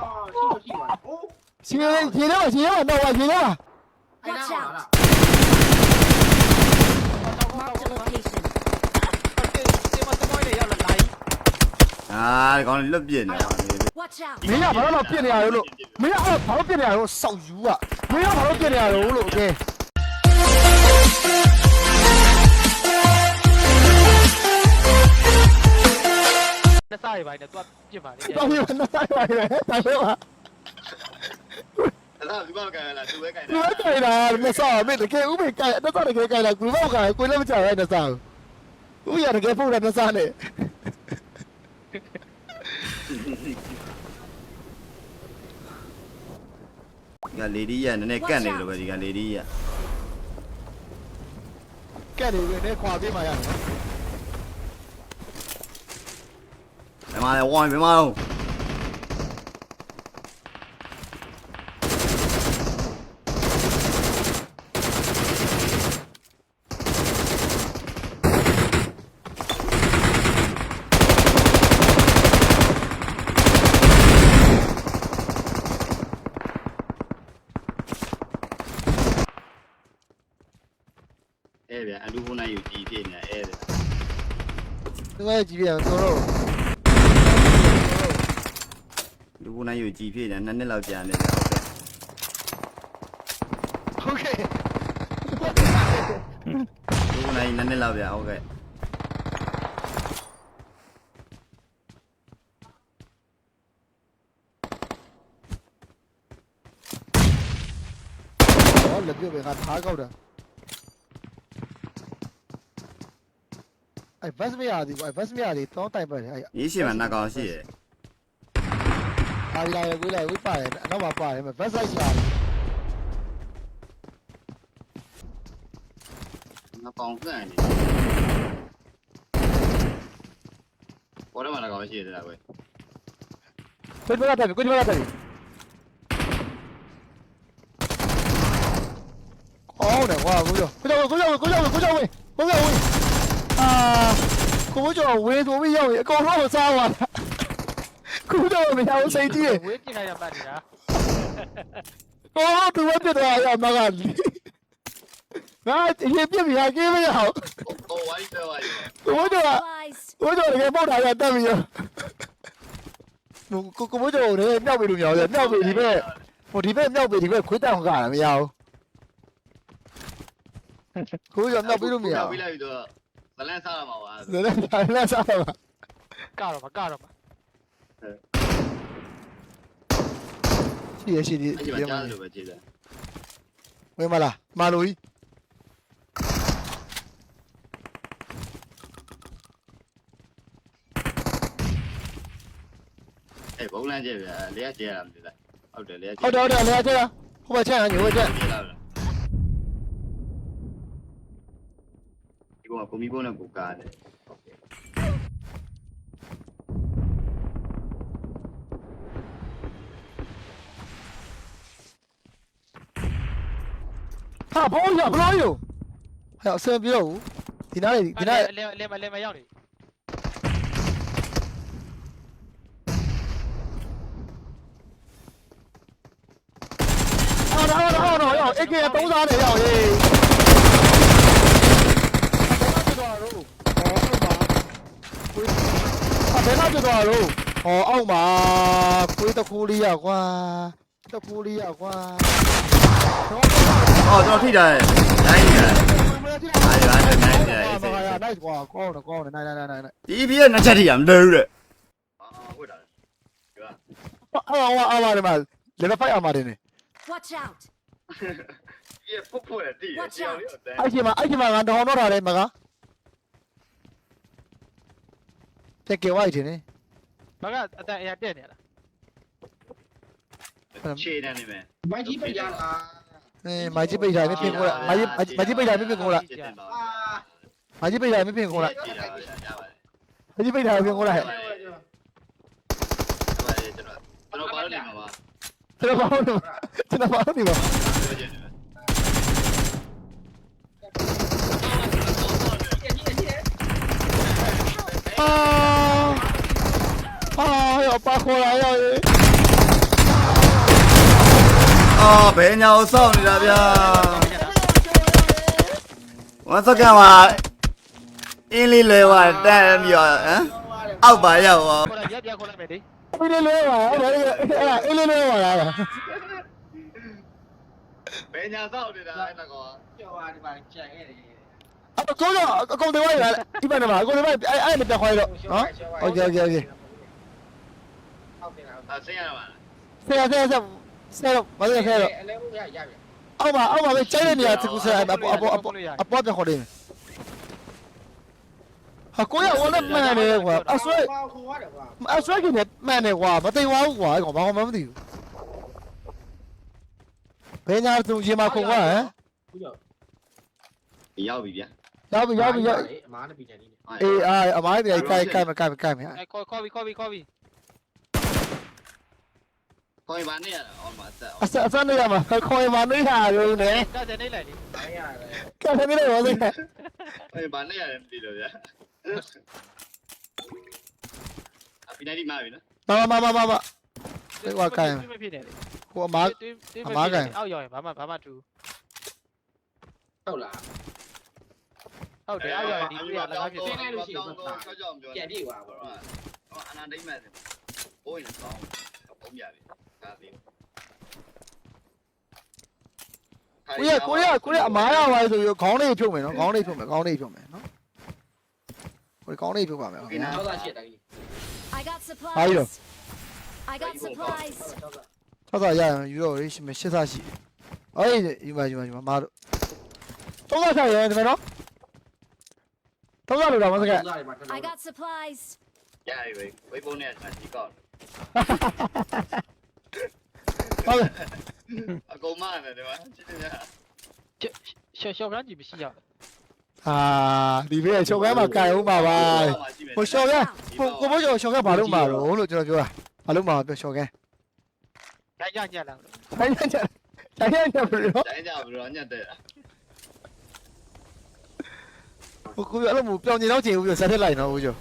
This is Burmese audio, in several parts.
ရှိလို့ရှိပါလားဟိုးရှင်ရေရှင်ထဲမှာရှင်ထဲမှာတော့ပါရှင်ထဲမှာအဲ့ဒါပါလား Marked a location. ဒီမှာသမိုင်းလေးရောက်လာလိုက်အာဒီကောင်လွတ်ပြစ်နေတာ Watch out! မင်းကဘာလို့ပြစ်နေရလို့မင်းကအဲ့ဘာလို့ပြစ်နေရလို့စောက်ယူอ่ะမင်းကဘာလို့ပြစ်နေရလို့လို့ကဲ နှစ်စားရပိုင်းနဲ့သူကပြစ်ပါလေတော့ပြစ်နေတယ်တိုင်းပဲတိုင်းပဲအဲ့ဒါဒီဘောက်ကလာသူပဲကြိုက်ဒီမှာကြိုင်တာမဆောမင်းတကယ်ဥမေကြိုင်အဲ့တော့တကယ်ကြိုင်တာကူမောက်ကကိုလည်းမကြောက်ရဲနေစားဦးရတကယ်ဖုတ်တယ်နေစားနေဒီကလေဒီရနည်းနည်းကတ်နေလို့ပဲဒီကလေဒီရ ကဲနေပြီနဲ့ခွာပေးမှရတယ် ဘယ်မှာလဲဝိုင်းဘယ်မှာလဲအဲ့ဗျအလူဘုန်းနိုင်ယူကြည်ဖြ G P. 的，那那老家的。OK。OK。那那老家 OK。लग गया बेकार था ပြုတ်ပဲငါထားကောက်တာအဲ့ဘတ်မရသည်ကွအဲ့ဘတ်မရသည်တောင်းတိုင်ပတ်တယ်အဲ့ရေးရှင်မှာနှကောင်ရှိရဲ့ဟာလာရကိုလာဝိပါတယ်အနောက်မှာပါတယ်ဘတ်ဆိုင်လာတယ်နှကောင်စန့်နေဘောရမှာနှကောင်ရှိတယ်လားကွယ်ကိုကြွလာတယ်ကိုကြွလာတယ်အော်တယ်ကွာကိုကြကိုကြကိုကြကိုကြကိုကြဝေးကိုကြဝေးအာကိုကြဝေးဆိုပြီးရောက်ပြီအကောင်တော့စားသွားတာ ကိုကြမရဘူးစိတ်ကြီးဝေးပြစ်လိုက်ရမှတ်နေတာအော်သူဝတ်ပြတော့ရမကလီငါရေပြပြကေးမရအောင်ဟိုဝိုင်းတော့ဝိုင်းကိုကြ Supplies. ကိုကြတကယ်ပေါက်တာရတက်ပြီရောကိုကိုကြလည်းမြောက်ပြီလို့မြောက်ရမြောက်ပြီဒီဘက်ဟိုဒီဘက်မြောက်ပြီဒီဘက်ခွေးတောင်ကတာမရဘူးကိုကြမြောက်ပြီလို့မရမြောက်ဘူးပြီးလိုက်ပြီးတော့ဇလန်းစားရမှာပါလည်းလည်းလက်စားပါကတော့မကတော့မ ရှိရရှိဒီအဲ့ဒီမှာကြားလို့ပဲကြည့်တယ်ဝင်မလားမာလိုကြီးအဲ့ဘုံလန်းကျက်ဗျာလေကကျဲရတာမသိလားဟုတ်တယ်လေကဟုတ်တယ်ဟုတ်တယ်လည်းကျဟိုဘက်ချက်ညိုဘက်ချက်ကျဲလာလားဒီကောင်ကကွန်မီဘုံနဲ့ကိုကားတယ် ဟုတ်ကဲ့ဟာဘောရဘလို့ယူဟဲ့အစင်ပြောဦးဒီနားလေဒီနားလဲလဲမလဲမရောက်နေအော်တော့အော်တော့ရောက်အေကေသုံးစားနေရောက်ဟေးဘယ်တော့ကြော်တော့ဟောအောက်မှာခွေးတခိုးလေးရကွာတခိုးလေးရကွာ အော်ကျွန်တော်ထိတာရဲ့နိုင်နေတယ်နိုင်ကွာကောင်းတယ်ကောင်းတယ်နိုင်နိုင်နိုင်နိုင်ဒီ EP ရဲ့နှစ်ချက်ထိရမလို့တဲ့အာဟုတ်တာဒီကအော်အော်အော်ပါတယ်မ level 5အမှာတယ်နေ Watch out. ဒီဖုတ်ဖို့တည်တယ်ကြောက်ရတဲ့အဲ့ဒီမှာအဲ့ဒီမှာငါတောင်းတော့တာလေမကတက်ကြွိုက်တယ်နေမကအတန်အရာတက်နေလားခြေနေနေမယ် မိုက်ကြီးပိတ်ရလား အဲမာကြီးပိတ်တာမပြင်ကိုလားမာကြီးမာကြီးပိတ်တာမပြင်ကိုလားခြေတယ်ပါအာမာကြီးပိတ်တာမပြင်ကိုလားခြေတာရပါတယ်မာကြီးပိတ်တာမပြင်ကိုလားဟဲ့ကျွန်တော်ကျွန်တော်ပါလို့နေမှာပါကျွန်တော်ဘာလို့ကျွန်တော်ဘာလို့ဒီမှာပြောချင်တယ်အာအာရောပါခေါ်လာရော အာဘယ်ညာကိုစောင့်နေတာဗျာဝတ်စကမှာအင်းလေးလွယ်သွားတန်းပြီးတော့ဟမ်အောက်ပါရောက်သွားခေါ်လိုက်ပြပြခေါ်လိုက်မယ်ဒီအင်းလေးလွယ်သွားအဲ့ဒါအင်းလေးလွယ်သွားတာဘယ်ညာစောင့်နေတာအဲ့ဒါကောကျော်ပါဒီမှာကြံ့ခဲ့တယ်အကောတော့အကုန်တွေဝိုင်းလာဒီဘက်မှာအကုန်တွေဝိုင်းအဲ့အဲ့မတက်ခွဲတော့နော်ဟုတ်ကဲ့ဟုတ်ကဲ့ဟုတ်ကဲ့ဟုတ်ကဲ့ဆရာဆရာဆရာ ဆရာဆရာမသိဆရာအလဲဦးရရပြီအောက်မှာအောက်မှာပဲကျိုင်းတဲ့နေရာတခုဆရာအပေါ်အပေါ်အပေါ်အပေါ်ပြန်ခေါ်တယ်ဟာကိုရဝမ်းနဲ့မှန်တယ်ကွာအဆွဲဟောခေါ်ရတယ်ကွာအဆွဲကင်းနဲ့မှန်တယ်ကွာမသိပါဘူးကွာအဲ့ကောင်ဘာမှမသိဘူးဘယ်ညာသူရေမခုံကဟမ်ဘူးရောရောက်ပြီဗျာရောက်ပြီရောက်ပြီရောက်အမားနဲ့ပြည်တယ်ဒီအေးအာအမိုင်းပြေကိုက်ကိုက်မကိုက်မကိုက်မအဲခေါ်ခေါ်ပြီခေါ်ပြီခေါ်ပြီ ကိုယ်ဘာနေရတာအော်မဆက်အစအစနေရမှာခေါ်ရမှာနေရရုံနဲ့တက်တယ်နေလိုက်လေတိုင်းရတယ်ကဲနေတယ်ဘာလဲကိုယ်ဘာနေရတယ်မသိလို့ဗျာအပိနိုင်ဒီမှာပြီနော်မမမမမမဖြစ်နေလေကိုအမားအောက်ရောက်ရင်ဘာမှဘာမှတူဟုတ်လားဟုတ်တယ်အောက်ရောက်ရင်ဒီပြရလကားဖြစ်တယ် ကြောက်ကြောက်ပြောကြံပြေးပါဟောအနာဒိမ့်မဲ့ဘိုးရင်ကောင်း ဆုံးပြပြီဒါသေးကိုရကိုရကိုရအမားရပါလေဆိုပြီးခေါင်းလေးဖြုတ်မယ်နော်ခေါင်းလေးဖြုတ်မယ်ခေါင်းလေးဖြုတ်မယ်နော်ကိုခေါင်းလေးဖြုတ်ပါမယ်ဟုတ်ကဲ့နောက်သားရှစ်တိုင်း I got supplies ဟာရီတော့ I got supplies ဟုတ်ကဲ့ရရယူတော့ရှစ်မရှစ်ဆရှိအေးဒီမှာဒီမှာဒီမှာမားတော့တော့ဆိုင်ရဒီမှာနော်တော့လို့တော့မစကဲ I got supplies ရပြီဝေးပုံးနဲ့ဆက်ကြည့်ကောက် ဟုတ်အကုန်မနဲ့ဒီမှာချစ်တယ်ရှော့ရှော့ကန်းကြီးမရှိရအာဒီဘေးချုပ်ကမ်းမှာကြိုင်ဦးပါပါဟိုရှော့ကမ်းကိုကိုမိုးကျော်ရှော့ကမ်းဘာလို့မှာတော့လို့ကျွန်တော်ပြောတာဘာလို့မှာပြောရှော့ကမ်းညညညလာတိုင်းတိုင်းတိုင်းတိုင်းဘယ်လိုတိုင်းကြဘူးတော့ညက်တဲ့ကိုကိုအဲ့လိုမျိုးပြောင်းနေတော့ချိန်ဦးပြဆက်ထက်လိုက်နော်ဦးကျော်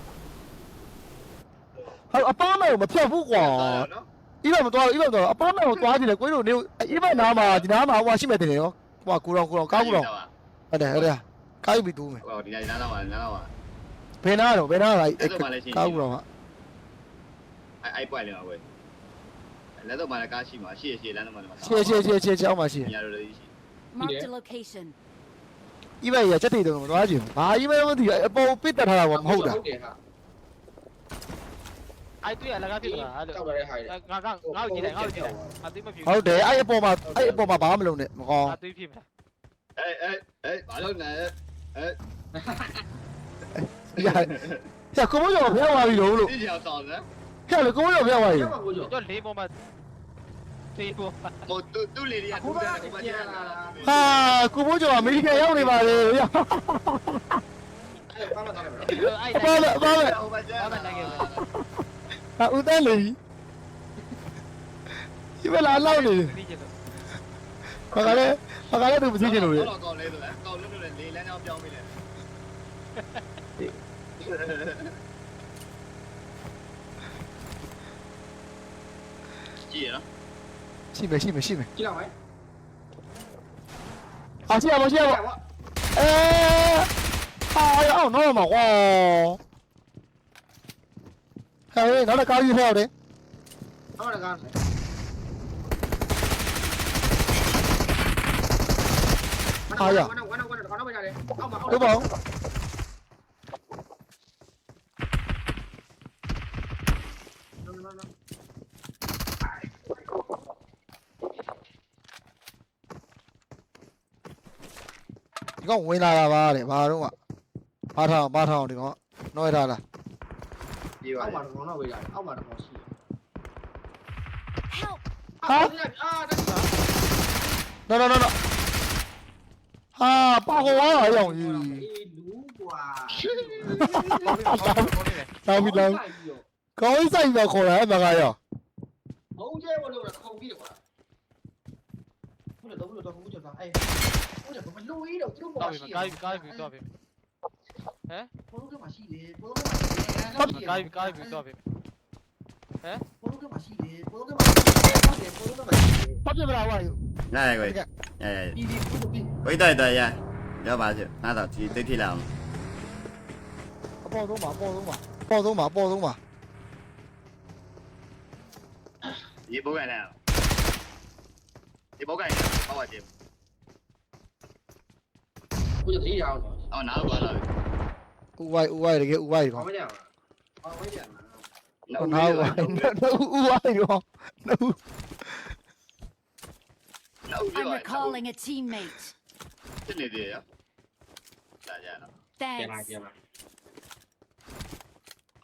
ဟာအပန်းမဲ့မဖြတ်ဘူးကွာနော်ဤဘက်မသွားဤဘက်တော့အပန်းမဲ့ကိုသွားကြည့်လေကိုတို့နေဤဘက်နားမှာဒီနားမှာဟိုရှိမဲ့တင်တယ်နော်ဟိုကူတော်ကူတော်ကားကူတော်ဟုတ်တယ်ဟုတ်တယ်ကားယူပြီးတူးမယ်ဟောဒီနေ့နားတော့နားတော့ဘယ်နားတော့ဘယ်နားလိုက်ကားကူတော်ကအဲ့အဲ့ပွက်လေဝယ်လက်တော့မှလည်းကားရှိမှာရှေ့ရှေ့လမ်းတော့မှလည်းရှေ့ရှေ့ရှေ့ရှေ့ရှေ့အောင်ပါရှေ့ညာလိုလေးရှိ Marked a location. ဤဘက်ရချက်တိတ်တော့မသွားကြည့်ဘူးဘာဤဘက်မသိအပေါ်ပစ်တက်ထားတာမဟုတ်တာ ဟုတ်တယ်ဟာအဲ့တွေ့ရလကားဖြစ်သွားအဲ့လိုတောက်ရတဲ့ဟာတွေငါငါငါ့ကိုကြည့်တယ်ငါ့ကိုကြည့်တယ်အသိမဖြစ်ဟုတ်တယ်အဲ့အပေါ်မှာအဲ့အပေါ်မှာဘာမှမလုပ်နဲ့မကောင်းအသိဖြစ်မယ်အဲ့အဲ့အဲ့ဘာလို့လဲအဲ့ရရကိုမိုးကျော်ဖျက်သွားပြီလို့လို့ဒီကြောင်ဆောင်စမ်းဖျက်လို့ကိုမိုးကျော်ဖျက်သွားပြီကျောက်ပါကိုကျော်တော့လေးပေါ်မှာသေးပေါ်မှာဟိုတူတူလေးတွေကအခုကပြန်လာတာဟာကိုမိုးကျော်အမေရိကန်ရောက်နေပါလေရအဲ့ဘာမှတော့မလုပ်အဲ့အပါလေအပါလေ ဟိုမှာကျန်ဟာဦးတန်းလေဒီဘက်လာလောက်နေသိချင်လို့ဘာကလဲဘာကလဲသူမသိချင်လို့လေကောင်းလေးဆိုလဲကောင်းလို့လည်းလေးလမ်းကြောင်းပြောင်းပြီလေကြည့်ရနော်ရှိမယ်ရှိမယ်ရှိမယ်ကြည့်လောက်မယ်အားရှိရပါရှိရပါအဲဟာရအောင်တော့မှာကွာ ဟဲ့နောက်တစ်ကားကြီးဖျက်တယ်ဟုတ်တယ်ကားဝမ်းဝမ်းဝမ်းဝမ်းတော့မရတယ်အောက်မှာအောက်တို့ ပါဦးဒီကောင်ဝင်လာတာပါတဲ့ဘာတော့ကဘာထောင်ဘာထောင်ဒီကောင်နှွဲထားလားဒီပါအောက်မှာတော့တော့ဝေးရတယ်အောက်မှာတော့ရှိ Help! အာအာတက်ပါနော်နော်နော်နော်ဟာပါကောဝါရအောင်ကြီးအေးလူကွာတောင်းပြီတောင်းကောင်းဆိုင်ပါခေါ်လာအဲ့မကရောဘုံကျဲဘလို့ခုံပြီးတော့ကွာဟုတ်တယ်တော့ဘလို့တော့ဘုံကျတော့အေးဟုတ်တယ်ဘလို့ရေးတော့သူတို့တော့ပေါ်ပြီရှိကားပြီကားပြီတော့ပြီဘလို့ကမှရှိတယ်ဘလို့ကမှရှိတယ်ကားပြီကားပြီတော့ပြီ 에? 보는 게 맛이네. 보는 게 맛이네. 까비 까비 까비 까비. 에? 보는 게 맛이네. 보는 게 맛이네. 보는 게 맛이네. 빠져 들어와. 야 이거. 야 야. 거기다 있다 야. 야 맞아. 나다 뒤 뒤에 나. bỏ đúng mà bỏ đúng mà bỏ đúng mà bỏ đúng mà đi bố cái nào đi bố cái nào bao giờ chịu tôi được thấy đâu ờ nở vừa rồi Uwai, uwai lagi, uwai kok. Kamu jangan. Kamu jangan. Nau, nau, nau, uwai kok. Nau. Nau I'm juga. recalling a teammate. Sini dia ya. Jangan. Thanks.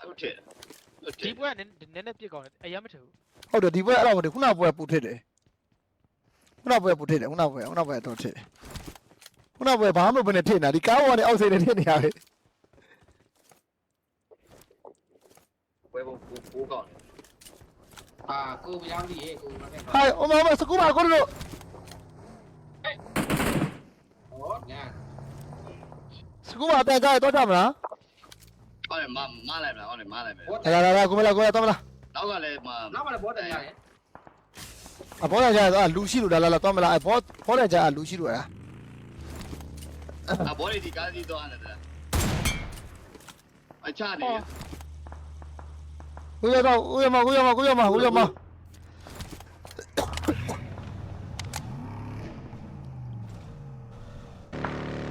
Aku cek. ဒီပွဲကနည်းနည်းပစ်ကောင်းတယ်အရင်မထဘူးဟုတ်တယ်ဒီပွဲအဲ့လိုမထခုနပွဲပူထစ်တယ်ခုနပွဲပူထစ်တယ်ခုနပွဲခုနပွဲတော့ထစ်တယ်ခုနပွဲဘာမှမလုပ်ဘဲနဲ့ထစ်နေတာဒီကားပေါ်ကနေအောက်စိတ်နဲ့ထစ်နေရတယ် ပုံပိုးကောင်းတယ်အာကိုပြောင်းကြည့်ရေကိုမနဲ့ဟိုင်အမမစကူပါကိုတို့ ဟောညာစကူပါတဲ့ကြတော့ကြမလားဟုတ်တယ်မမလိုက်မလားဟုတ်တယ်မလိုက်မယ်လာလာလာကိုမလာကိုလာတော့မလားနောက်ကလည်းမနောက်မှလည်းဘောတန်ရတယ်အဘောကြတော့လူရှိလို့လာလာလာတော့မလားအဘောဘောတဲ့ကြလူရှိလို့လားအဘောလေးဒီကားစီတော့ရတယ်အချနေ uyuma uyuma uyuma uyuma uyuma.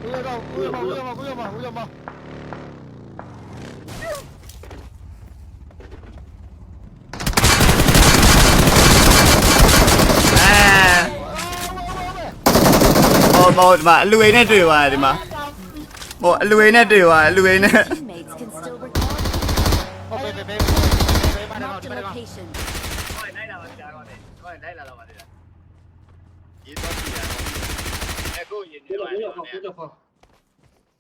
Uyuma uyuma uyuma uyuma uyuma. À. một một mà lưới này trừ hoài thì mà. Một lưới này trừ hoài lưới này เดี๋ยวเราเดี๋ยวเราเดี๋ยวเรา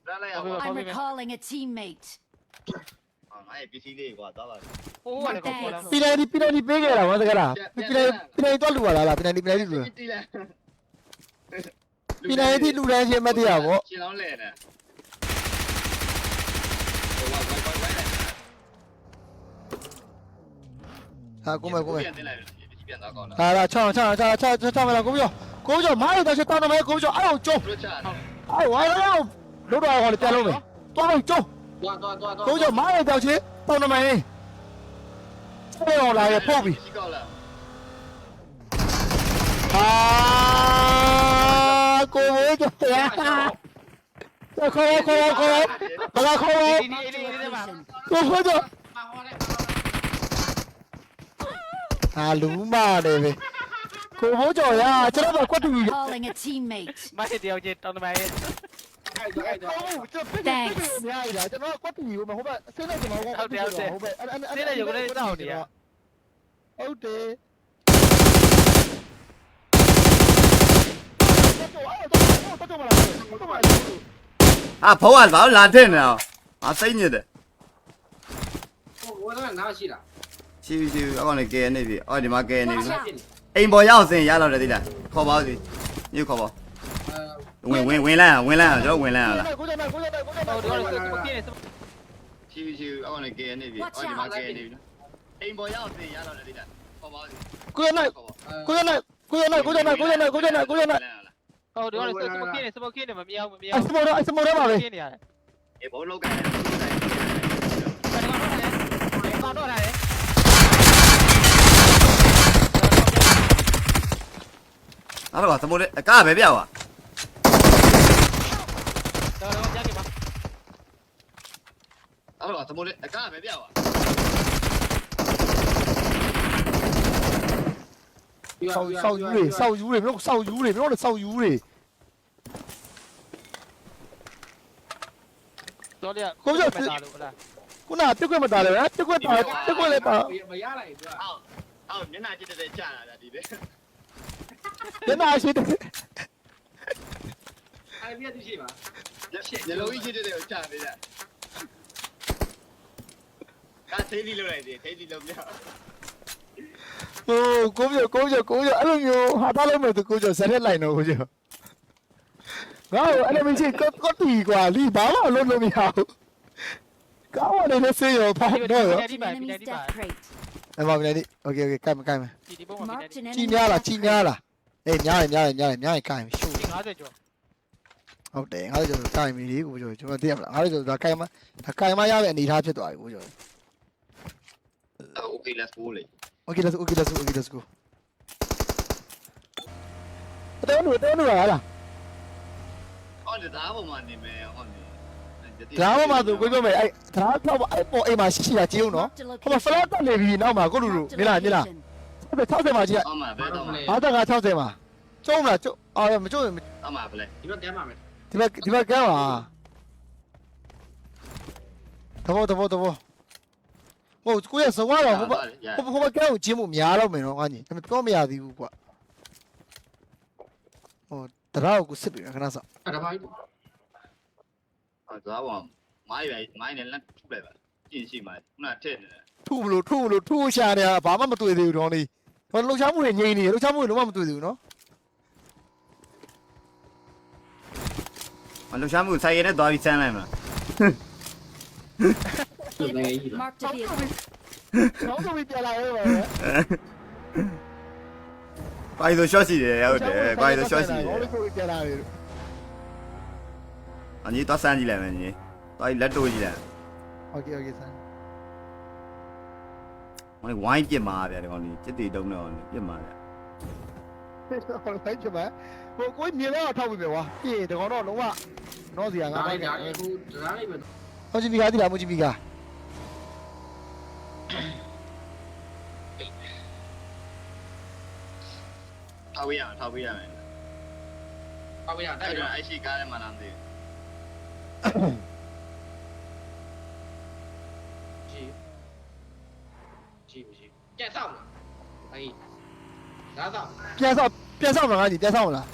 လာလိုက်အောင်ငါ I'm recalling a teammate. ရဲ့ PC လေးကွာသွားပါဟိုးကလည်းကောပေါ်လာ ပီလိုက်ဒီပီလိုက်ဒီပေးခဲ့တာဘာစကားလားပီလိုက်ပီလိုက်တော့လူပါလားလားပီလိုက်ဒီပီလိုက်ဒီလူလားတီးလိုက်ပီလိုက်ဒီလူတိုင်းချင်းမသိရဘောရှင်းအောင်လဲတယ်ဟာကိုမဲကိုမဲပြန်သွားကောင်းလားဟာလာ6 6 6 6 6 6မလားကိုပြော ကိုပြောမားရတော့ချက်တောင်းတော့မဲကိုပြောအဲ့အောင်ကျုံတို့ချာအဲ့ဝိုင်းတော့လို့တော့ဟောလေပြန်လို့မယ်တောင်းတော့ကျုံသွားသွားသွားသွားကိုပြောမားရတော့ချက်တောင်းတော့မဲအဲ့အောင်လာရပို့ပြီရှိကောက်လားဟာကိုဝေးကြရခေါ်ခေါ်ခေါ်ခေါ်ဘာလာခေါ်ဒီဒီဒီဒီမှာကိုခေါ်တော့မှာဟောတယ်ဟာလူမာတယ်ပဲ ကိုဘိုးကျော်ရကျွန်တော်ကကွတ်တူကြီး Calling a teammate. မဟစ်တယောက်ချင်းတောင်းတမရဲ့အဲ့ဒါအဲ့ဒါဟုတ်ကျွန်တော်ပြည့်ပြည့်များရကျွန်တော်ကွတ်တူကြီးဟိုဘက်ဆင်းနေကျွန်တော်ဟုတ်တယ်ဟုတ်တယ်ဟုတ်တယ်အာဖုံးကဘာလို့လာထည့်နေအောင်အာစိတ်ညစ်တယ်ဟိုဝါနာရှိလားရှိပြီရှိပြီအကောင်လည်းကဲနေပြီအော်ဒီမှာကဲနေပြီရှိ အိမ်ပေါ်ရောက်စင်ရလောက်တယ်သိလားခေါ်ပါဦးစီညခေါ်ပါဝင်ဝင်ဝင်လာဝင်လာကျွန်တော်ဝင်လာလား ကိုကြမယ်ကိုကြမယ်ကိုကြမယ်ဟိုတော့ကိုပြင်းနေစပချီချီအော်နေကဲနေပြီအော်ဒီမှာကဲနေပြီနော်အိမ်ပေါ်ရောက်စင်ရလောက်တယ်သိလားခေါ်ပါဦးစီကိုကြမယ်ခေါ်ပါကိုကြမယ်ကိုကြမယ်ကိုကြမယ်ကိုကြမယ်ကိုကြမယ်ကိုကြမယ်ဟိုတော့စပကင်းနေစပကင်းနေမမြောက်မမြောအက်စမိုတော့အစမိုတော့ပါပဲကင်းနေရတယ်အေးဘောလောက်ကဲ ဘာတော့လဲ နောက်တစ်ခါသမိုးလေးအကားပဲပြပါတော်တော်ကြားကြပါနောက်တစ်ခါသမိုးလေးအကားပဲပြပါဆောက်ဆောက်ယူတွေဆောက်ယူတွေမင်းတို့ဆောက်ယူတွေမင်းတို့လည်းဆောက်ယူတွေတော်လေးကိုရောက်တာလို့ဟုတ်လားခုနကတက်ခွက်မတားလည်းပဲတက်ခွက်တာတက်ခွက်လည်းတာမရလိုက်ဘူးအောက်အောက်မျက်နှာကြည့်တဲ့ကြာလာတာဒီပဲ Đến rồi suy tư. Hai biết gì mà. Nhà lâu ít chưa đều trả về lại. Ta thấy đi lâu này thì thấy đi lâu nhau. 오, 꾸며, 꾸며, 꾸며. 알음요. 하다르면 또 꾸며. 세렛라이너, 꾸며. Wow, anh em chị có có tỷ quả đi báo vào luôn luôn nhau. Cáo vào đây nó xây rồi, phải đâu rồi. Em vào bên này đi. Ok ok, cai mà cai mà. Chi nha là chi nha là. Ej, miałem, miałem, miałem, miałem KM, siu. ငါ50ကျော် ဟုတ်တယ်ငါတို့ကျတော့ KM လေးကိုကိုကျော်ကျွန်တော်သိရမလားငါတို့ကျတော့ဒါ KM ဒါ KM ရတဲ့အနေထားဖြစ်သွားပြီကိုကျော် ok let's go လေ ok let's ok let's ok let's go တော်တော်တော်တော်ဟာလား။အော်ဒီသားပေါ်မှာနေမယ်ဟုတ်တယ်။ဒါမှမဟုတ်ကိုပြောမယ်အဲ့ဒါတော့အဲ့ပေါ်အိမ်မှာရှိရှိတာကြည့်အောင်နော် Marked a ဟိုမှာ location. ဖလားတက်နေပြီနောက်မှာကိုလူလူ Marked a မင်းလားမင်းလား location. 60မှာကြည့်အမှပဲတော့မှာ55 60မှာကျုံးမလားကျုံးအော်မကျုံးအမှပဲလေဒီဘက်ကမ်းပါမယ်ဒီဘက်ဒီဘက်ကမ်းပါတဘောတဘောတဘောဟိုကိုရစဝါတော့ဟိုဘဟိုဟိုဘကမ်းကိုကျင်းမှုများတော့မယ်နော်ငါကြီးဒါပေမဲ့ပြောမရသေးဘူးကွာဟိုတရာကိုစစ်ပြီခဏစောအဲ့ဒါပါ့ဟောသားပေါ်မိုင်းရိုက်မိုင်းနဲ့လက်ထုလိုက်ပါကျင်ရှိမှာခုနထည့်နေတယ်ထုမလို့ထုမလို့ထုရှာနေတာဘာမှမတွေ့သေးဘူးတော့လေး ဟိုလှုပ်ရှားမှုတွေငြိမ်နေလှုပ်ရှားမှုတွေလုံးဝမတွေ့သေးဘူးနော် မလှူရှားမှုဆိုင်ရတဲ့သွားပြီးစမ်းလိုက်မှာ ဒီနေကြီးလား Marked a vehicle. တော့ဆိုပြီးပြန်လာရဲပါပဲ ဘာလို့ short ရှိတယ်ဟုတ်တယ်ဘာလို့ short ရှိတယ် ဘာလို့ဆိုပြီးပြန်လာရဲ အညီသွားစမ်းကြည့်လိုက်မယ်ညီသွားပြီးလက်တိုးကြည့်လိုက် โอเคโอเคဆန် ဟိုဝိုင်းပြစ်မှာဗျာဒီကောင်လေးစစ်တီတုံးတော့ပြစ်မှာဗျာဟိုလိုက်ချင်ပါဟိုကိုမြင်တော့ထောက်ပြီပဲကွာပြေတကောင်တော့လုံးဝနော်စီကငါဒါတိုင်းလေးကဒါလေးခုဒါလေးပဲဟိုကြည့်ပြီးကားတိလားမကြည့်ပြီးကားထောက်ပေးရမယ်ထောက်ပေးရမယ်ပါဝရတိုအဲ့က်ဒါတော့အဲ့ရှိကားထဲမှာလားမသိကြ แกซ่อมไอ้ซ่าซ่อมပြန်ဆောက်ပြန်ဆောက်မှာငါကြီးပြန်ဆောက်မလား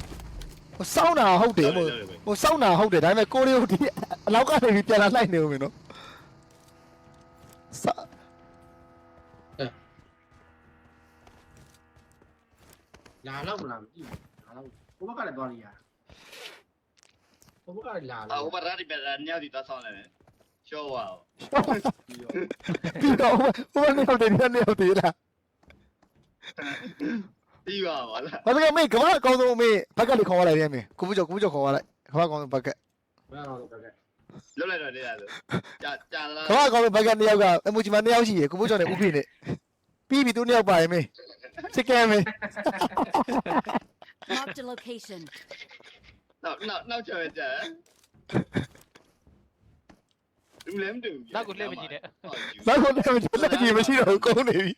ဟိုစောင်းတာဟုတ်တယ်မို့ဟိုစောင်းတာဟုတ်တယ်ဒါပေမဲ့ကိုလေးတို့ဒီအလောက်ကနေပြီးပြန်လာလိုက်နေဦးမင်းနော်စลาแล้วล่ะไม่ลาแล้วกูบอกก็เลยตัวนี้อ่ะกูบอกก็ลาแล้ว ဟိုဘက်ရာဒီဘက်ရာညောင်ဒီသွားဆောင်လိုက်တယ် ရှော့ဝါပြီးတော့ဟိုဟိုနေဟုတ်တယ်ဒီနေဟုတ်တယ်လားပြီးပါပါလားဘာလို့မေကမအကောင်းဆုံးမေဘက်ကလေးခေါ်ရလိုက်တယ်မေကိုဘူးကျော်ကိုဘူးကျော်ခေါ်ရလိုက်ခမအကောင်းဆုံးဘက်ကဘယ်တော့တော့ကဲလွတ်လိုက်တော့လေရဆိုကြာကြာလားခမအကောင်းဆုံးဘက်ကနှစ်ယောက်ကအမူကြီးမနှစ်ယောက်ရှိရယ်ကိုဘူးကျော်နဲ့ဥဖိနဲ့ပြီးပြီသူနှစ်ယောက်ပါရင်မေစစ်ကဲမေ Marked a location. နောက်နောက်နောက်ချေကြာ လူလည်းမတူ နောက်ကိုလှည့်မကြည့်နဲ့ နောက်တော့လည်းလက်ကြီးမရှိတော့ဘူးကုန်းနေပြီ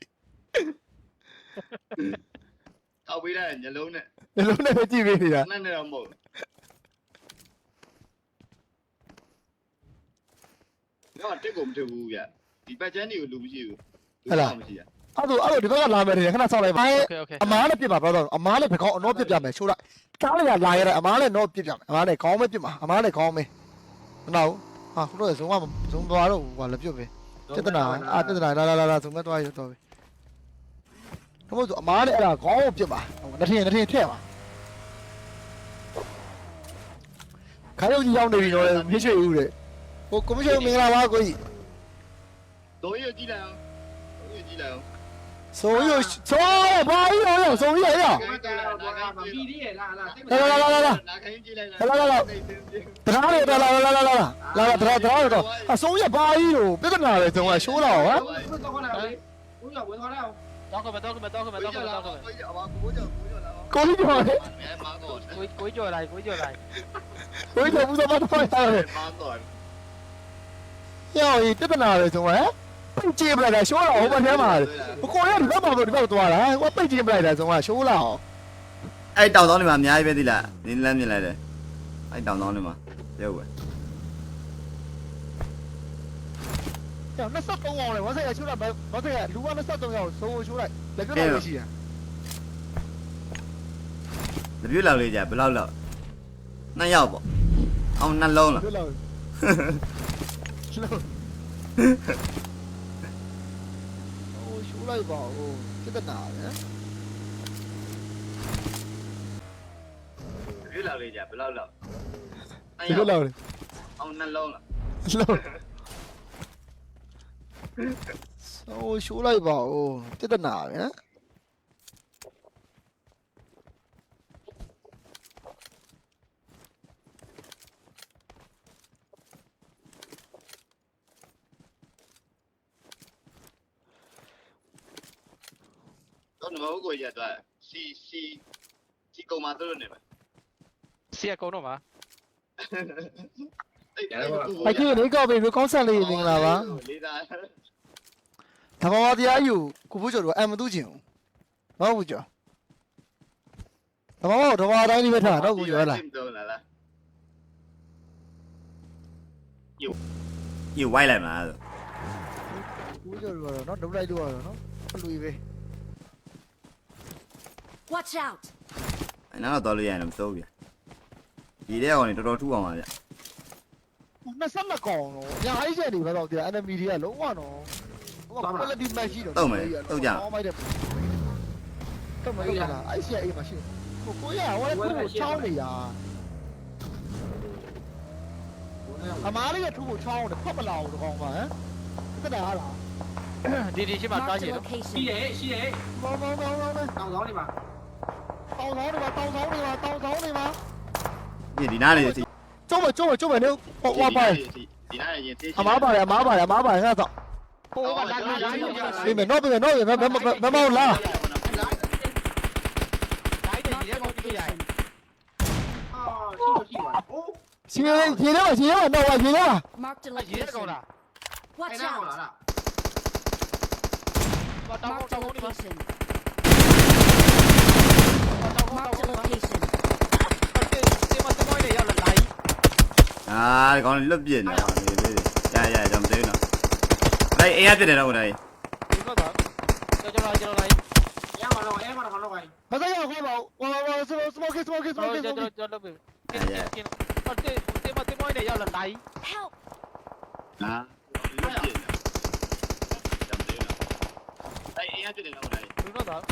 ထောက်ပေးတဲ့ညလုံးနဲ့ ဒီလိုနဲ့ပဲကြည့်ပေးနေတာ နဲ့နဲ့တော့မဟုတ်တော့တက်ကုန်မတူဘူးဗျဒီပတ်ချမ်းတွေကိုလူမရှိဘူးမရှိရ အဲ့ဒါအဲ့ဒါဒီဘက်ကလာမယ်ခဏဆောက်လိုက်ပါ โอเคโอเค အမားလည်းပြစ်ပါတော့အမားလည်းဘကောင်းအနောပြစ်ပြမယ်ချိုးလိုက်ကားလည်းလာရတဲ့အမားလည်းတော့ပြစ်ပြမယ်အမားလည်းခေါင်းမပြစ်မှာအမားလည်းခေါင်းမမနာဘူး ဟာခုတော့ဇုံကဇုံသွားတော့ဟိုလည်းပြစ်ပဲပြဿနာအာပြဿနာလာလာလာလာဇုံမဲ့သွားရတော့ပြီတော့မို့ဆိုအမားလည်းအဲ့ဒါခေါင်းကိုပြစ်ပါနှစ်ထင်နှစ်ထင်ထည့်ပါခိုင်းရုပ်ကြီးရောက်နေပြီတော့မြစ်ရွှေဦးတဲ့ဟိုကွန်မရှင်မင်္ဂလာပါကိုကြီးတော့ရကြည့်လိုက်အောင်တော့ရကြည့်လိုက်အောင် 怂又怂也不好意思，怂也要。来来来来来来，来来来来，不打了，来来来来来来，来来不打不打了，啊，怂也不好意思，别个拿来，总爱修了啊。တောင်းကမတောင်းကမတောင်းကမတောင်းကမတောင်းကမကိုကြီးပြောတယ်ကိုကိုကြော်လိုက်ကိုကြော်လိုက်ကိုကြီးကဘူးသမားတော့ရတယ်။ရောက်ဤပြဿနာလေဆုံးဟဲ့ ပိတ်ကြည့်ပလိုက်တာရှိုးလာဟိုဘက်ထဲမှာဘကိုရဒီဘက်မှာတော့ဒီဘက်သွားတာဟိုပိတ်ကြည့်ပလိုက်တာဆုံးကရှိုးလာအောင်အဲ့တောင်တောင်းတွေမှာအများကြီးပဲသိလားဒီလမ်းမြင်လိုက်တယ်အဲ့တောင်တောင်းတွေမှာရုပ်ပဲကျောင်း23အောင်လေဝါဆက်ရရှိုးလာဝါဆက်ရလူက23အောင်ဆုံးရှိုးလိုက်လက်ပြတော့ရှိတာတပြည့်လောက်လေးကြာဘယ်လောက်လောက်နှစ်ယောက်ပေါ့အောင်နှလုံးလားပြလောက်ရှိလို့โอ้ရှိုး လိုက်ပါဦးပြဿနာလေရွေးလာလေးကြဘယ်လောက်လောက်ဒီလိုလောက်လေအောင်နှလုံးလားလို့ဆိုရှိုးလိုက်ပါဦးပြဿနာဗျာ နမဟုတ်ကိုရတော့စီစီစီကောင်မတို့နေပါစီရကုန်းတော့ပါအကြီးလေးကောက်ပြီကောင်းဆက်လေးမင်္ဂလာပါလေးသားဓမ္မဝတရားယူကိုဘူးကျော်တို့အမတူးချင်ဘူးဟုတ်ဘူးကျော်ဓမ္မဝဓမ္မတိုင်းလေးပဲထားတော့ကိုကျော်ဟလားတော့လာလားညဝိုက်လိုက်မှာဆိုကိုကျော်တို့ကတော့နော်ဒုလိုက်လို့ရတော့နော်ဖလူပဲ Watch out! အဲ့နောက်တော့လို့ရရင်မစိုးဘူးဒီတဲ့ကောင်နေတော်တော်ထူအောင်ပါဗျ22កောင်တော့ညာအိချက်တွေပဲတော့ဒီ enemy တွေကလုံးဝတော့ဟိုက quality match ရှိတော့တော့မိုက်တယ်တော့မရလားအိချက်အိမ်မှာရှိကိုကိုရဟိုကကိုချောင်းနေတာအမားလေးကထူကိုချောင်းတယ်ဖတ်မလာဘူးတကောင်ပါဟမ်တက်တာဟာလားဒီဒီရှိမှတွား Marked ချင် a တော့ရှိ location. တယ်ရှိတယ်မောင်မောင်မောင်မောင်တောင်ဆောင်နေမှာတောင်းဆောင်နေပါတောင်းဆောင်နေပါတောင်းဆောင်နေပါ ဒီဒီနားနေစီကျုံးမကျုံးမကျုံးမနေဟိုဟောပါဒီနားရင်တေးအမားပါတယ်အမားပါတယ်အမားပါတယ်ငါတော့ဟိုကလာလာလာလာပြေမယ်နော်ပြေမယ်နော်ပြေမယ်မမမမောင်လားတိုင်းတယ်ဒီရဲကောင်ကြည့်ရရင်အာရှိတော့ရှိပါအိုးရှင်ရှင်တော့ရှင်တော့တော့ရှင်တော့ Marked a ရဲကောင် location. လားအဲ့ Watch ဒါဟော out! လားတော့တောင်း Marked a တောင်းနေပါ location. တောင်းတောင်း Marked a တောင်း location. ဒီမှာတမိုင်းနေရောက်လာလိုက်အာဒီကောင်လွတ်ပြစ်နေတာဒီလေးရရကျွန်တော်မသိဘူးနော်အဲ့အိမ်ရပြစ်တယ်တော့ဟိုတိုင်းဒီကတော့ကျွန်တော်ကျွန်တော်လိုက်ရမှာတော့အဲမှာတော့တော့ပါမဆိုင်ရခေါ်ပါဝါဝါစမိုစမိုကစမိုကစမိုကကျွန်တော်ကျွန်တော်လုပ်ပြီကင်းကင်းကင်းတော့ဒီမှာတမိုင်းနေရောက်လာလိုက် Help! ဟာလွတ်ပြည့်တယ်အဲ့အဲ့တဲ့တော့လေဒီကတော့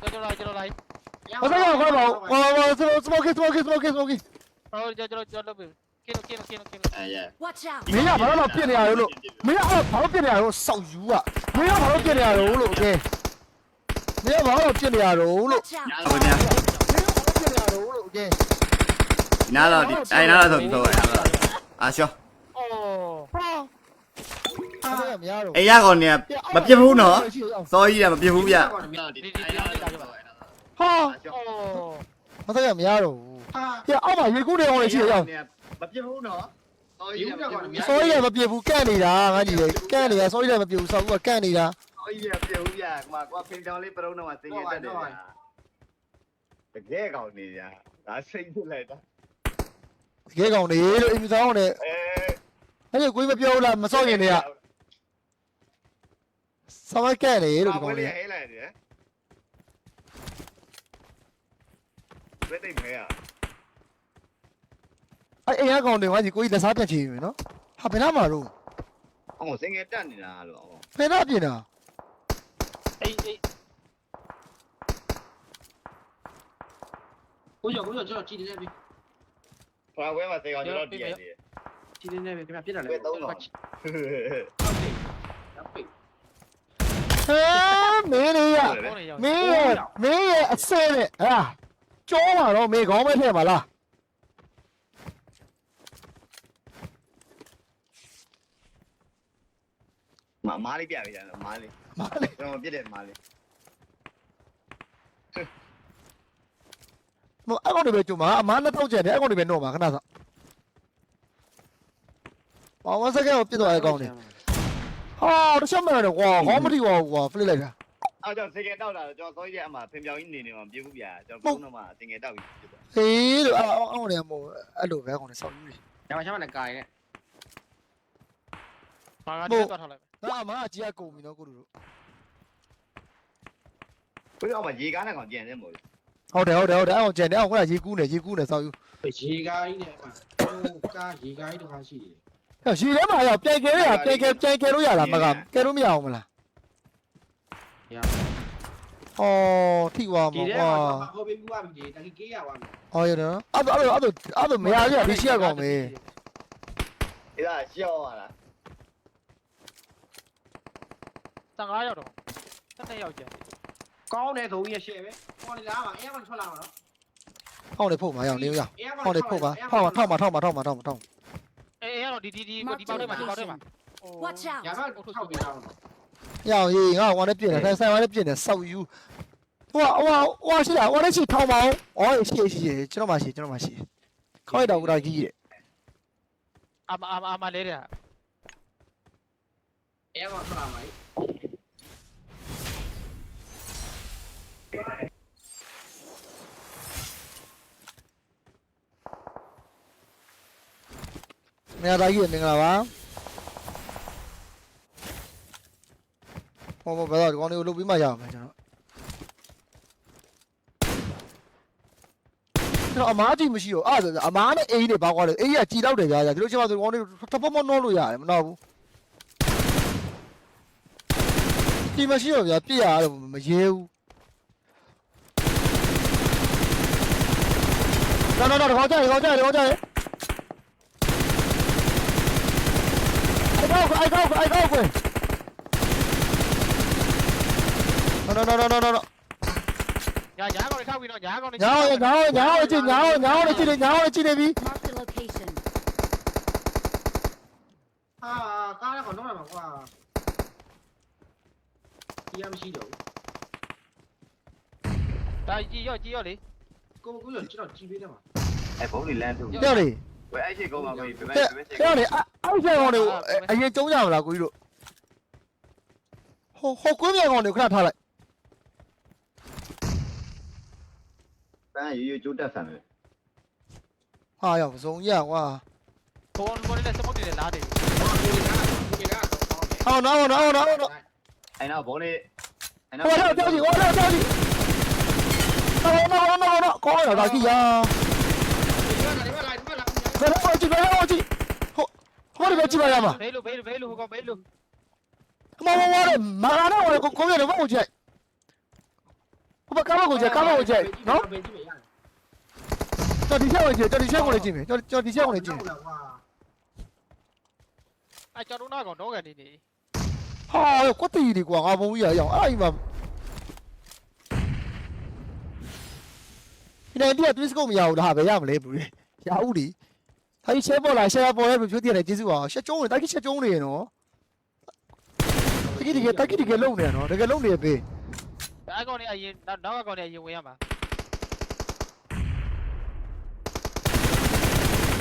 ကျွန်တော်ကျွန်တော်လိုက်မဆိုင်ရခေါ်ပါဝါဝါစမိုစမိုကစမိုကစမိုကစမိုကဟိုကျွန်တော်ကျွန်တော်လုပ် 我这要快跑，我我这 smoking smoking smoking smoking，Bro, jauh jauh jauh lebih. Kilo kilo kilo kilo. အဲရဲ Watch out! 没呀，跑到变的呀，喽，没呀，跑到变的呀，喽，少油啊，没呀，跑到变的呀，喽，OK，没呀，跑到变的呀，喽，喽，Watch ညာ out! တော့ညာ没呀，跑到变的呀，喽，OK，နားတော့ဒီအဲနားတော့ဒီတော့အဲနားတော့အာရှော Oh. 啊，这也没呀，喽，အဲရကောင်နေကမပြစ်ဘူးနော် sorry ရမပြစ်ဘူးဗျ ဒီဒီဒီ Đi đi đi đi đi. ဟာအော်မဆိုင်ရမရတော့ဘူးဟာပြအောက်မှာရေကူးနေအောင်လေရှိရအောင်မပြစ်ဘူးနော်ဟောကြီးကစောကြီးကမပြေဘူးကန့်နေတာငါကြီးလေကန့်နေတာစောကြီးကမပြေဘူးစောက်ကူကကန့်နေတာဟောကြီးကပြဘူးရကွာကွာဖင်ကြောင်လေးပရုံးတော့စင်ရတတ်တယ်တကယ်ကောင်းနေရဒါစိတ်ဖြစ်လိုက်တာတကယ်ကောင်နေလို့အင်မီဆောင်နဲ့အဲအဲ့ဒီကိုမပြောဘူးလားမစောက်ရင်တွေကစောက်ကန့်နေလို့ဒီကောင်လေးလေးဟဲလိုက်တယ် ဘယ်တိတ်မဲอ่ะအဲ့အိမ်ကကောင်တွေငါကြီးကိုကြီးလက်စားပြတ်ချင်ပြီနော်ဟာဘယ်နာမှာတော့အော်စင်ငယ်တက်နေတာလို့ဘယ်နာပြင်တာအေးအေးကိုကျော်ကိုကျော်ကျွန်တော်ကြည်နေပြီဘာဝဲမှာစေကောင်ကျွန်တော်တည်ရတယ်ကြည်နေပြီခင်ဗျပြစ်တယ်လေဘယ်သုံးတော့ဟုတ်ကဲ့ရပ်ပိတ်ဟမ်မင်းလေးရဟိုနေရောက်မင်းရဲ့မင်းရဲ့အစဲနဲ့ဟာ ကြောမှာတော့မင်းခေါင်းပဲထည့်ပါလားမမားလေးပြပေးတယ်မားလေးမလေးကျွန်တော်ပြစ်တယ်မားလေးမအဲ့ကောင်တွေပဲကြုံမှာအမားနှစ်တောက်ကျန်တယ်အဲ့ကောင်တွေပဲတော့မှာခဏဆော့ဘာဝစကဲကိုပြစ်သွားတဲ့ကောင်တွေဟာတခြားမရတော့ကွာခေါင်းမထိပါဘူးကွာဖလစ်လိုက်တာ အော်ကျွန်တော်စင်ငယ်တောက်လာကျွန်တော်စောကြီးကအမှဖင်ပြောင်ကြီးနေနေမှာပြဘူးပြကျွန်တော်ပုံတော့မှစင်ငယ်တောက်ပြီးပြတယ်ဟေးလို့အောင်းအောင်းတယ်မို့အဲ့လိုပဲကောင်တွေဆောက်ယူနေရပါချမ်းမနဲ့ကာရင်ဘာကတက်ထားလိုက်ဒါအမားအကြီးအကုန်ပြီနော်ကိုတို့ဘယ်တော့မှရေကားနဲ့ကောင်ကြံနေမို့ဟုတ်တယ်ဟုတ်တယ်ဟုတ်တယ်အဲ့ကောင်ကျန်တယ်အဲ့ကောင်ကရေကူးနေရေကူးနေဆောက်ယူရေကားကြီးနဲ့မှာဟိုကားရေကားကြီးတစ်ခါရှိတယ်ဟဲ့ရေထဲမှာရောက်ပြန်ကဲရပြန်ကဲပြန်ကဲလို့ရလားမကကဲလို့မရအောင်မလား ဩထိသွားဒီမှာထဲကွာမှာဟိုဘေးဘူးပါပြီတကယ်ကေးရပါမယ်ဟောရနော်အဲ့ဒါအဲ့ဒါအဲ့ဒါအဲ့ဒါမရရဒီရှိရကောင်မေအဲ့ဒါရှော့ရလား15ရောက်တော့တက်ရောက်ကြကောင်းတယ်ဆိုရင်ရှယ်ပဲဟောလေလာပါအဲမှာထွက်လာမှာနော်ဟောင်းနေဖို့မရအောင်နေရဟောင်းနေဖို့ပါထောက်မှာထောက်မှာထောက်မှာထောက်မှာထောက်မှာထောက်အေးအဲ့တော့ဒီဒီဒီဒီပေါက်ထဲမှာဒီပေါက်ထဲမှာ Watch out! ရပါထောက်ပြတာတော့ရအောင်ရေးငါကဝါနဲ့ပြ 要伊，我往那边来，再再往那边来收油。我我我是来，我那是偷毛。哎，是是是，这个没事，这个没事。开到乌来几？阿妈阿妈阿妈来了。哎，我出来没？你要在月院了吧？ ဟောမဘယ်တော့ဒီကောင်လေးကိုလုတ်ပြီးမှရအောင်မယ်ကျွန်တော်ကျွန်တော်အမားကြည့်မရှိတော့အဲ့ဒါဆိုအမားနဲ့အေးတွေဘာကွာလဲအေးကကြည်တော့တယ်ကြာကြာဒီလိုချိန်မှဆိုဒီကောင်လေးတပမနှောလို့ရတယ်မနှောဘူးကြည်မရှိတော့ဗျာပြစ်ရတော့မရဲဘူးနော်နော်နော်ဒီကောင်ကြိုက်ဒီကောင်ကြိုက်ဒီကောင်ကြိုက် I go, I go, I go, Đó đó đó đó đó. Dạ dạ con đi sau đi nó dạ con đi. Dạ ơi, dạ ơi, dạ ơi, chị dạ ơi, dạ ơi, chị đi, dạ ơi, chị đi đi. À, có nó còn nó là một à. Chị em chi đủ. Dạ, Tại chi rồi, chi rồi đi. Cô cứ lần chỉ là chi biết đâu mà. Ai bố đi lên thôi. Dạ. Đâu đi. Vậy anh chị cô mà mày, mày mày. Đâu đi. Ai chơi còn đều anh ấy chống nhau là quý độ. Hồ hồ cuối nhau còn đều khá thật lại. ရိုးရိုးကျိုးတက်ဆန်တယ်ဟာရောက်ဇုံရကွာကိုယ်ကိုယ်လည်းစမုတ်တွေလားတယ်အောင်တော့အောင်တော့အောင်တော့အောင်တော့အဲ့နောက်ဘုံလေးအဲ့နောက်ဟောတော့တောက်ကြီးဟောတော့တောက်ကြီးတော့တော့တော့တော့ကောင်းရတာကြီးရာဘယ်တော့ကြည့်ဘယ်တော့ကြည့်ဟိုဟိုတော့ကြည့်ပါရမှာဘေးလိုဘေးလိုဘေးလိုဟိုကောင်ဘေးလိုမမမမမာနာတော့ကိုကိုရတော့မဟုတ်ကြိုက်ဟိုဘကာမကိုကြိုက်ကာမကိုကြိုက်နော် 叫底下我进，叫底下我来进没？叫叫底下我来进。哎，叫路那个多个弟弟。ဟာကွတ်တီတွေကွာငါဘုံကြီးရအောင်အဲ့အိမ်မှာဒီနေ့တည်းက twist ကိုမရဘူးလားပဲရမလဲဘူးလေရဦးဒီထိုင်ချဲပေါ်လာရှယ်ပေါ်ရဲပြဖြိုးတရတယ်ကျေးဇူးပါရှက်ကျုံးနေတိုက်ကြီးရှက်ကျုံးနေရနော်တကယ်တကယ်တိုက်ကြီးတကယ်လုံနေရနော်တကယ်လုံနေပေးအဲ့ကောင်နေအရင်နောက်နောက်ကောင်နေအရင်ဝင်ရမှာ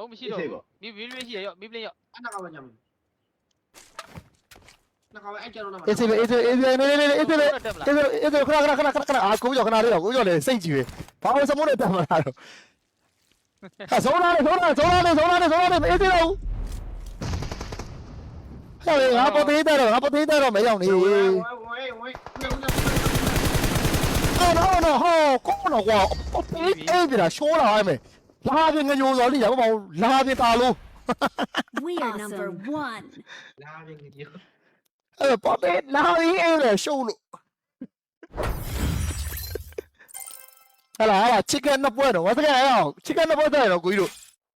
ဟုတ်မရှိတော့ဘူးမိမိလေးရှိရရောမိမိလေးရောအဲ့ဒါကဘာကြောင့်လဲနာကဝဲအဲ့ကျတော့နာမအေးစေးအေးစေးအေးစေးနေနေနေအေးစေးအေးစေးအေးစေးခဏခဏခဏခဏခဏအာကိုကြောခဏလေးကိုကြောလေစိတ်ကြည်ပဲဘာလို့စမိုးနဲ့တက်မလာတော့ဟာဇောလာလေဇောလာဇောလာလေဇောလာလေဇောလာလေအေးစေးတော့ဟဲ့ငါပပေးတယ်တော့ငါပပေးတယ်တော့မရောက်နေဝဲဝဲဝဲဝဲအော်နော်နော်ဟောကောနော်ကွာပပေးအေးပြတာရှိုးလာရမယ် လာပြင်ငညိုစော်လိရပါဘောလာပြင်တာလို့ We are number one. လာပြင်ငညိုအဲ့ပေါ်တဲ့လာပြင်အဲ့လေရှုံးလို့ဟလာဟလာ chicken နှစ်ပွဲတော့ဝတ်စကဲအဲ့တော့ chicken နှစ်ပွဲတဲ့တော့ကိုကြီးတို့